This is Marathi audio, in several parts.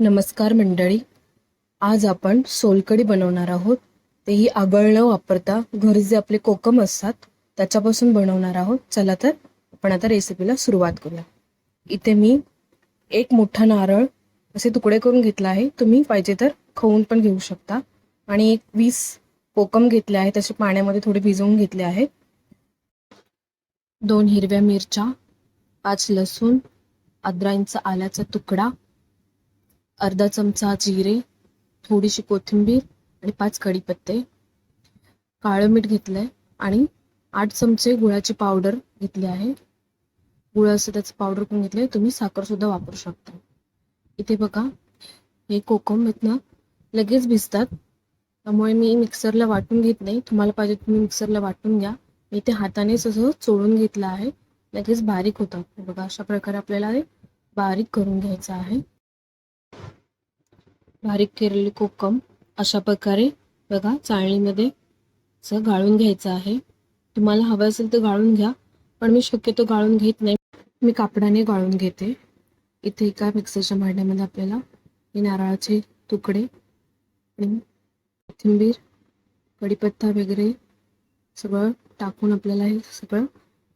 नमस्कार मंडळी. आज आपण सोलकढी बनवणार आहोत. तेही आगळ न वापरता घरी जे आपले कोकम असतात त्याच्यापासून बनवणार आहोत. चला तर आपण आता रेसिपीला सुरुवात करूया. इथे मी एक मोठा नारळ असे तुकडे करून घेतला आहे. तुम्ही पाहिजे तर खवून पण घेऊ शकता. आणि एक वीस कोकम घेतले आहेत. तसे पाण्यामध्ये थोडे भिजवून घेतले आहेत दोन हिरव्या मिरच्या पाच लसूण अद्रांचा आल्याचा तुकडा अर्धा चमचा जिरे थोडीशी कोथिंबीर आणि पाच कढीपत्ते. काळं मीठ घेतलंय आणि आठ चमचे गुळाची पावडर घेतली आहे. गुळ असं त्याचं पावडर करून घेतलंय. तुम्ही साखर सुद्धा वापरू शकता. इथे बघा हे कोकम आहेत ना लगेच भिजतात. त्यामुळे मी मिक्सरला वाटून घेत नाही. तुम्हाला पाहिजे तुम्ही मिक्सरला वाटून घ्या. मी ते हातानेच असं चोळून घेतलं आहे. लगेच बारीक होतात. बघा अशा प्रकारे आपल्याला हे बारीक करून घ्यायचं आहे. बारीक केलेले कोकम अशा प्रकारे बघा चाळणीमध्ये असं गाळून घ्यायचं आहे. तुम्हाला हवं असेल तर गाळून घ्या पण मी शक्यतो गाळून घेत नाही. मी कापडाने गाळून घेते. इथे एका मिक्सरच्या भांड्यामध्ये आपल्याला हे नारळाचे तुकडे आणि कोथिंबीर कढीपत्ता वगैरे सगळं टाकून आपल्याला हे सगळं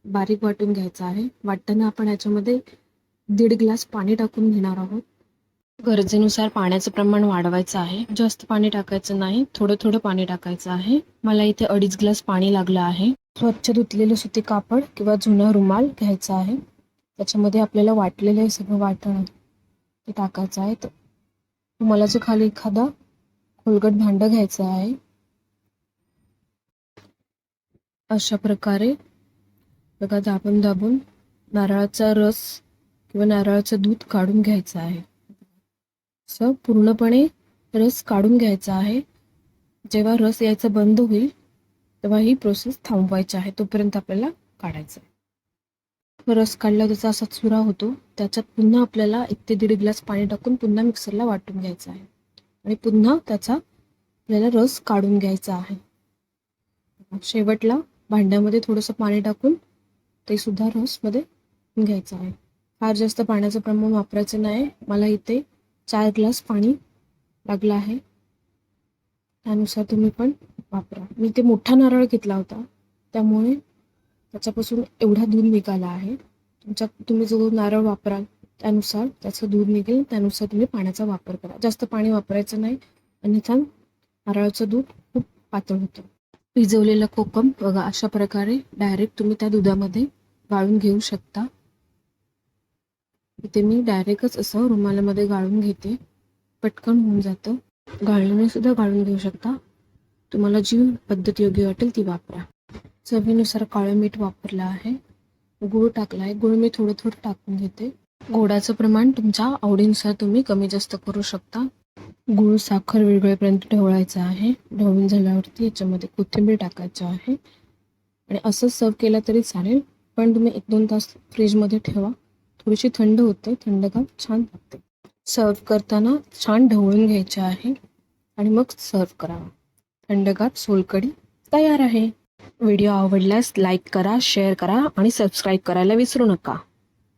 बारीक वाटून घ्यायचं आहे. वाटताना आपण याच्यामध्ये दीड ग्लास पाणी टाकून घेणार आहोत. गरजेनुसार पाण्याचं प्रमाण वाढवायचं आहे. जास्त पाणी टाकायचं नाही थोडं थोडं पाणी टाकायचं आहे. मला इथे अडीच ग्लास पाणी लागलं आहे. स्वच्छ धुतलेलं सुती कापड किंवा जुना रुमाल घ्यायचा आहे. त्याच्यामध्ये आपल्याला वाटलेलं हे सगळं वाटण ते टाकायचं आहे. तर रुमालाच्या खाली एखादा खोलगट भांडं घ्यायचं आहे. अशा प्रकारे बघा दाबून दाबून नारळाचा रस किंवा नारळाचं दूध काढून घ्यायचं आहे. असं पूर्णपणे रस काढून घ्यायचा आहे. जेव्हा रस यायचा बंद होईल तेव्हा ही प्रोसेस थांबवायची आहे तोपर्यंत आपल्याला काढायचं आहे. रस काढला त्याचा असा चुरा होतो त्याच्यात पुन्हा आपल्याला एक ते दीड ग्लास पाणी टाकून पुन्हा मिक्सरला वाटून घ्यायचं आहे. आणि पुन्हा त्याचा आपल्याला रस काढून घ्यायचा आहे. शेवटला भांड्यामध्ये थोडंसं पाणी टाकून ते सुद्धा रसमध्ये घ्यायचं आहे. फार जास्त पाण्याचं प्रमाण वापरायचं नाही. मला इथे चार ग्लास पाणी लागलं आहे. त्यानुसार तुम्ही पण वापरा. मी ते मोठा नारळ घेतला होता. त्यामुळे त्याच्यापासून एवढा दूध निघाला आहे. तुमच्या तुम्ही जो नारळ वापराल त्यानुसार त्याचं दूध निघेल. त्यानुसार तुम्ही पाण्याचा वापर करा. जास्त पाणी वापरायचं नाही. अन्यथा नारळाचं दूध खूप पातळ होतं. भिजवलेलं कोकम बघा अशा प्रकारे डायरेक्ट तुम्ही त्या दुधामध्ये गाळून घेऊ शकता. इथे मी डायरेक्टच असं रुमालामध्ये गाळून घेते. पटकन होऊन जातं. गाळण्याने सुद्धा गाळून घेऊ शकता. तुम्हाला जी पद्धत योग्य वाटेल ती वापरा. चवीनुसार काळं मीठ वापरलं आहे. गूळ टाकला आहे गूळ मी थोडं थोडं टाकून घेते. गोडाचं प्रमाण तुमच्या आवडीनुसार तुम्ही कमी जास्त करू शकता. गूळ साखर वेगवेगळ्यापर्यंत ढवळायचं आहे. ढवळून झाल्यावरती याच्यामध्ये कोथिंबीर टाकायचं आहे. आणि असं सर्व केलं तरी चालेल. पण तुम्ही एक दोन तास फ्रीजमध्ये ठेवा. थोडीशी थंड होते थंडगार छान लागते. सर्व करताना छान ढवळून घ्यायचे आहे आणि मग सर्व करावा थंडगार सोलकढी तयार आहे. व्हिडिओ आवडल्यास लाईक करा शेअर करा आणि सबस्क्राईब करायला विसरू नका.